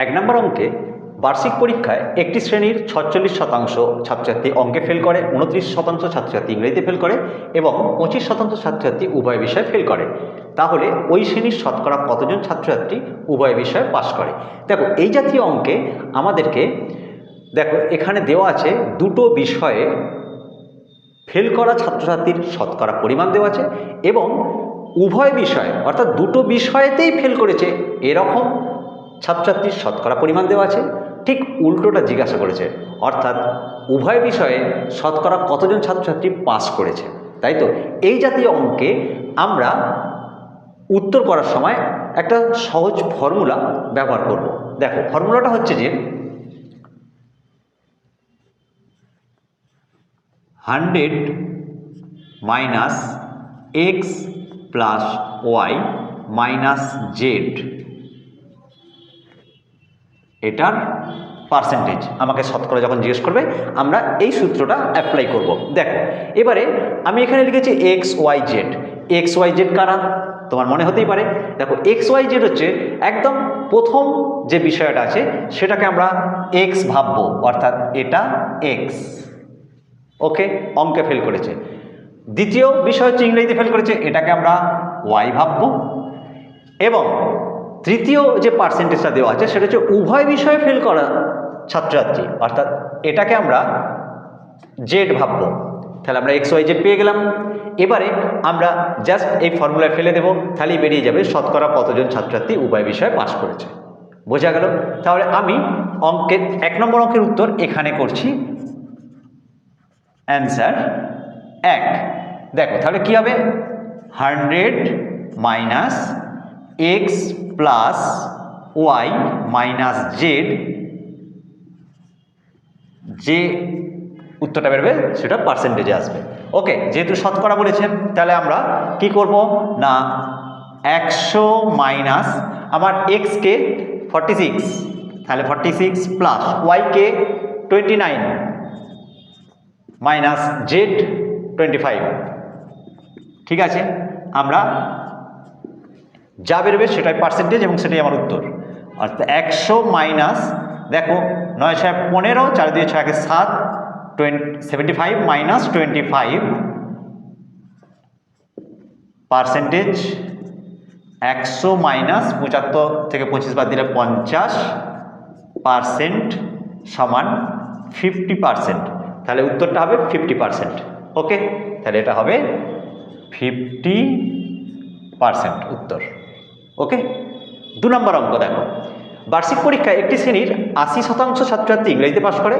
এক নম্বর অঙ্কে বার্ষিক পরীক্ষায় একটি শ্রেণির ছচল্লিশ শতাংশ ছাত্রছাত্রী অঙ্কে ফেল করে, উনত্রিশ শতাংশ ছাত্রছাত্রী ইংরেজিতে ফেল করে এবং পঁচিশ শতাংশ ছাত্রছাত্রী উভয় বিষয়ে ফেল করে। তাহলে ওই শ্রেণির শতকরা কতজন ছাত্রছাত্রী উভয় বিষয়ে পাশ করে? দেখো, এই জাতীয় অঙ্কে আমাদেরকে, দেখো, এখানে দেওয়া আছে দুটো বিষয়ে ফেল করা ছাত্রছাত্রীর শতকরা পরিমাণ দেওয়া আছে এবং উভয় বিষয়, অর্থাৎ দুটো বিষয়েতেই ফেল করেছে, এরকম ছাত্রছাত্রীর শতকরা পরিমাণ দেওয়া আছে। ঠিক উল্টোটা জিজ্ঞাসা করেছে, অর্থাৎ উভয় বিষয়ে শতকরা কতজন ছাত্রছাত্রী পাস করেছে, তাই তো? এই জাতীয় অঙ্কে আমরা উত্তর করার সময় একটা সহজ ফর্মুলা ব্যবহার করব। দেখো, ফর্মুলাটা হচ্ছে যে hundred minus X plus Y minus Z. এটার পার্সেন্টেজ আমাকে শতকরা যখন জিজ্ঞেস করবে, আমরা এই সূত্রটা অ্যাপ্লাই করব। দেখো, এবারে আমি এখানে লিখেছি X Y Z X Y Z কারা? তোমার মনে হতেই পারে। দেখো এক্স ওয়াই জেড হচ্ছে একদম প্রথম যে বিষয়টা আছে, সেটাকে আমরা এক্স ভাববো, অর্থাৎ এটা এক্স ওকে, অঙ্কে ফেল করেছে। দ্বিতীয় বিষয় হচ্ছে ইংরেজিতে ফেল করেছে, এটাকে আমরা ওয়াই ভাববো। এবং তৃতীয় যে পার্সেন্টেজটা দেওয়া আছে সেটা হচ্ছে উভয় বিষয়ে ফেল করা ছাত্রছাত্রী। অর্থাৎ এটাকে আমরা জেড ভাববো। তাহলে আমরা এক্স ওয়াই জেড পেয়ে গেলাম। এবারে আমরা জাস্ট এই ফর্মুলায় ফেলে দেবো, তাহলেই বেরিয়ে যাবে শতকরা কতজন ছাত্রছাত্রী উভয় বিষয়ে পাশ করেছে। বোঝা গেল? তাহলে আমি অঙ্কের, এক নম্বর অঙ্কের উত্তর এখানে করছি। অ্যান্সার এক। দেখো, তাহলে কী হবে? Hundred minus X plus Y minus Z যে উত্তরটা বেরোবে সেটা পার্সেন্টেজে আসবে। ওকে যেহেতু শতকরা বলেছেন, তাহলে আমরা কি করব? না, একশো মাইনাস আমার এক্সকে ফর্টি সিক্স তাহলে forty six plus ওয়াইকে twenty nine minus Z twenty five ঠিক আছে? আমরা যা বেরোবে সেটাই পার্সেন্টেজ এবং সেটাই আমার উত্তর। অর্থাৎ একশো মাইনাস দেখো, নয় ছয় পনেরো, চার দিয়ে ছয়কে সাত twenty seventy five minus twenty five percentage একশো মাইনাস পঁচাত্তর থেকে পঁচিশ বাদ দিলে পঞ্চাশ পার্সেন্ট সমান ফিফটি পার্সেন্ট তাহলে উত্তরটা হবে ফিফটি পার্সেন্ট ওকে তাহলে এটা হবে ফিফটি পার্সেন্ট উত্তর। ওকে দু নম্বর অঙ্ক দেখো। বার্ষিক পরীক্ষায় একটি শ্রেণির আশি শতাংশ ছাত্রছাত্রী ইংরেজিতে পাশ করে,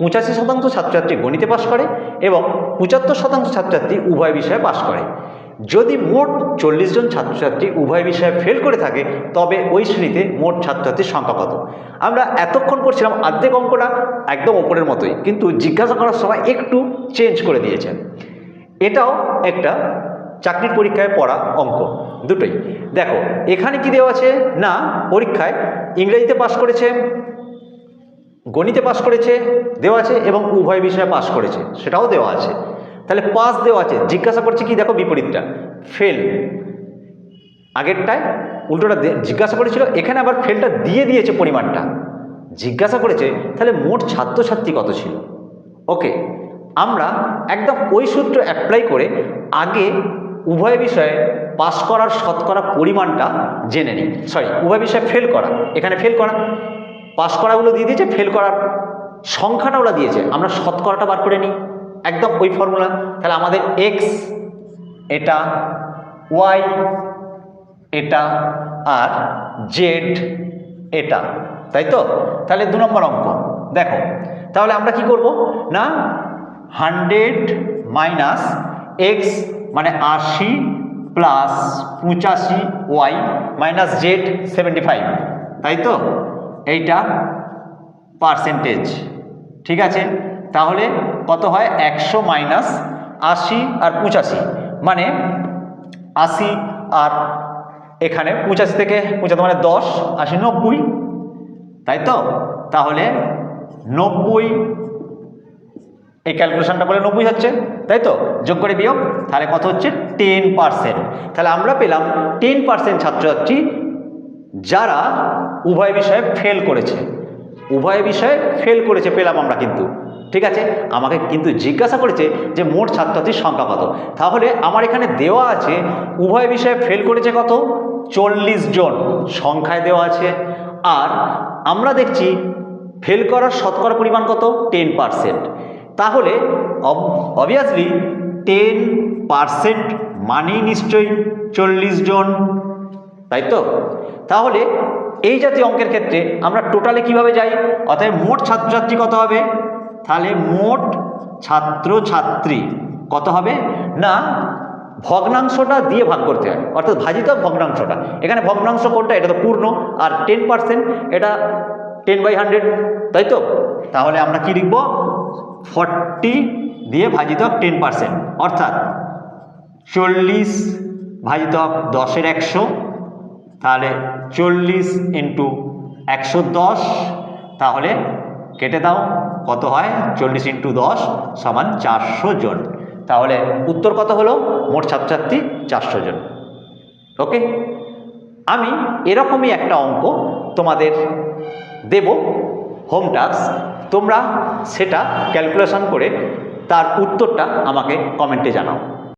পঁচাশি শতাংশ ছাত্রছাত্রী গণিতে পাশ করে এবং পঁচাত্তর শতাংশ ছাত্রছাত্রী উভয় বিষয়ে পাশ করে। যদি মোট চল্লিশ জন ছাত্রছাত্রী উভয় বিষয়ে ফেল করে থাকে, তবে ওই শ্রেণীতে মোট ছাত্রছাত্রীর সংখ্যা কত? আমরা এতক্ষণ করছিলাম অর্ধেক অঙ্কটা, একদম ওপরের মতোই, কিন্তু জিজ্ঞাসা করার সময় একটু চেঞ্জ করে দিয়েছেন। এটাও একটা চাকরির পরীক্ষায় পড়া অঙ্ক। দুটোই। দেখো, এখানে কি দেওয়া আছে? না, পরীক্ষায় ইংরেজিতে পাশ করেছে, গণিতে পাশ করেছে, দেওয়া আছে এবং উভয় বিষয়ে পাশ করেছে, সেটাও দেওয়া আছে। তাহলে পাস দেওয়া আছে, জিজ্ঞাসা করছে কি? দেখো বিপরীতটা ফেল আগেরটায় উল্টোটা জিজ্ঞাসা করেছিল, এখানে আবার ফেলটা দিয়ে দিয়েছে পরিমাণটা। জিজ্ঞাসা করেছে, তাহলে মোট ছাত্রছাত্রী কত ছিল? ওকে আমরা একদম ওই সূত্র অ্যাপ্লাই করে আগে উভয় বিষয়ে পাস করার শতকরা পরিমাণটা জেনে নিই। সরি উভয় বিষয়ে ফেল করা। এখানে ফেল করা। পাস করাগুলো দিয়ে দিয়েছে ফেল করার সংখ্যাটা ওরা দিয়েছে। আমরা শতকরাটা বার করে নিই। একদম ওই ফর্মুলা তাহলে আমাদের এক্স এটা ওয়াই এটা আর জেড এটা। তাই তো? তাহলে দু নম্বর অঙ্ক। দেখো, তাহলে আমরা কি করব? না হান্ড্রেড মাইনাস এক্স মানে আশি প্লাস পঁচাশি Y minus Z seventy five তাই তো? এইটা পার্সেন্টেজ ঠিক আছে? তাহলে কত হয়? একশো মাইনাস আশি আর পঁচাশি। মানে আশি আর এখানে পঁচাশি থেকে পঁচাত্তর মানে দশ, আশি নব্বই। তাই তো? তাহলে নব্বই এই ক্যালকুলেশনটা বলে নব্বই হচ্ছে, তাই তো? যোগ করে বিয়োগ, তাহলে কত হচ্ছে? Ten percent. তাহলে আমরা পেলাম টেন পার্সেন্ট ছাত্রছাত্রী যারা উভয় বিষয়ে ফেল করেছে। উভয় বিষয়ে ফেল করেছে, পেলাম আমরা কিন্তু। ঠিক আছে? আমাকে কিন্তু জিজ্ঞাসা করেছে যে মোট ছাত্রছাত্রীর সংখ্যা কত? তাহলে আমার এখানে দেওয়া আছে, উভয় বিষয়ে ফেল করেছে কত? চল্লিশ জন সংখ্যায় দেওয়া আছে। আর আমরা দেখছি ফেল করার শতকরা পরিমাণ কত? Ten percent. তাহলে অবভিয়াসলি টেন পারসেন্ট মানেই নিশ্চয়ই চল্লিশ জন, তাই তো? তাহলে এই জাতীয় অঙ্কের ক্ষেত্রে আমরা টোটালে কীভাবে যাই? অর্থাৎ মোট ছাত্রছাত্রী কত হবে? তাহলে মোট ছাত্র ছাত্রী কত হবে? না, ভগ্নাংশটা দিয়ে ভাগ করতে হয়। অর্থাৎ ভাজিত ভগ্নাংশটা। এখানে ভগ্নাংশ কোনটা? এটা তো পূর্ণ। আর টেন পার্সেন্ট এটা টেন বাই হান্ড্রেড তাই তো? তাহলে আমরা কি লিখব? ফর্টি দিয়ে ভাজিত টেন পার্সেন্ট। অর্থাৎ চল্লিশ ভাজিত দশের একশো, তাহলে চল্লিশ ইন্টু একশো দশ, তাহলে কেটে দাও, কত হয়? চল্লিশ ইন্টু দশ সমান চারশো জন। তাহলে উত্তর কত হলো? মোট ছাত্রছাত্রী চারশো জন। ওকে? আমি এরকমই একটা অঙ্ক তোমাদের দেব। Home task. তোমরা সেটা ক্যালকুলেশন করে তার উত্তরটা আমাকে কমেন্টে জানাও।